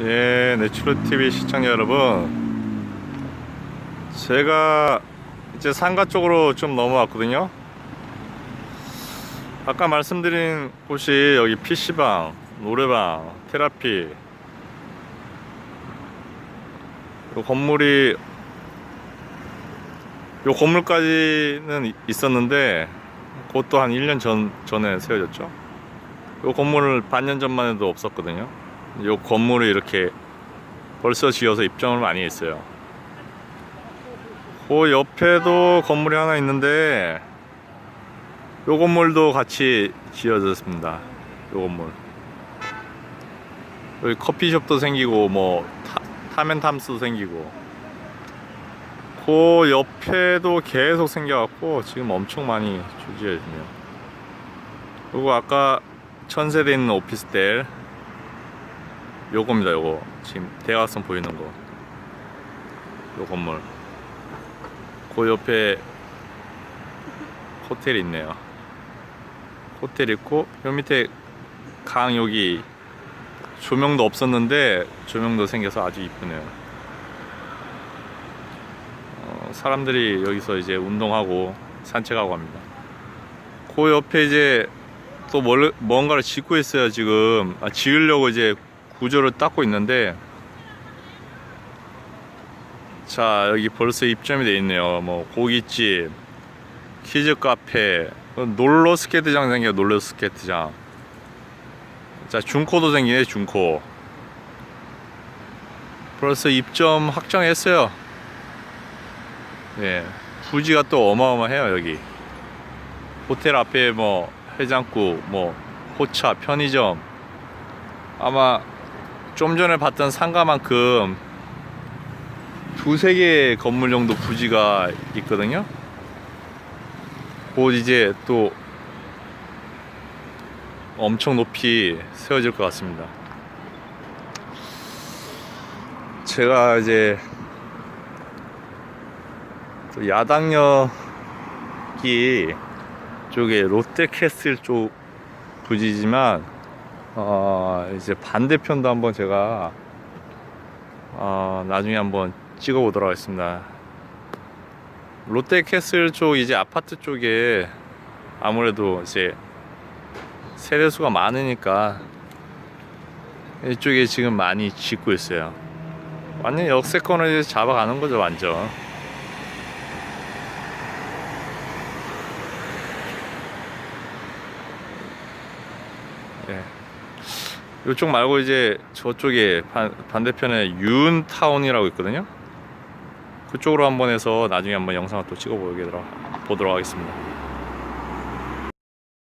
예, 내추럴 TV 시청자 여러분. 제가 이제 상가 쪽으로 좀 넘어왔거든요. 아까 말씀드린 곳이 여기 PC방, 노래방, 테라피. 요 건물이 요 건물까지는 이- 있었는데 그것도 한 1년 전, 전에 세워졌죠. 요 건물을 반년 전만 해도 없었거든요. 요 건물을 이렇게 벌써 지어서 입점을 많이 했어요. 그 옆에도 건물이 하나 있는데 요 건물도 같이 지어졌습니다. 요 건물. 여기 커피숍도 생기고 뭐 타, 타멘탐스도 생기고 그 옆에도 계속 생겨갖고 지금 엄청 많이 주지해지네요. 그리고 아까 천세대 있는 오피스텔 요겁니다 요거. 지금 대각선 보이는 거요 건물. 그 옆에 호텔이 있네요. 호텔 있고 요 밑에 강 여기 조명도 없었는데 조명도 생겨서 아주 이쁘네요. 어, 사람들이 여기서 이제 운동하고 산책하고 합니다. 그 옆에 이제 또 뭘, 뭔가를 짓고 있어요 지금. 아, 지으려고 이제 구조를 닦고 있는데 자 여기 벌써 입점이 돼 있네요. 뭐 고깃집 키즈 카페 놀러 스케이트장 생겨 놀러 스케이트장. 자 중코도 생기네 중코. 벌써 입점 확정했어요. 예 부지가 또 어마어마해요 여기. 호텔 앞에 뭐 해장국 뭐 호차 편의점. 아마 좀 전에 봤던 상가만큼 두세 개의 건물 정도 부지가 있거든요. 곧 이제 또 엄청 높이 세워질 것 같습니다. 제가 이제 또 야당역이 쪽에 롯데캐슬 쪽 부지지만 어, 이제 반대편도 한번 제가 어, 나중에 한번 찍어 보도록 하겠습니다. 롯데캐슬 쪽 이제 아파트 쪽에 아무래도 이제 세대수가 많으니까 이쪽에 지금 많이 짓고 있어요. 완전 역세권을 잡아가는 거죠, 완전. 네. 이쪽 말고 이제 저쪽에 반, 반대편에 윤타운이라고 있거든요. 그쪽으로 한번 해서 나중에 한번 영상을 또 찍어 보도록 하겠습니다.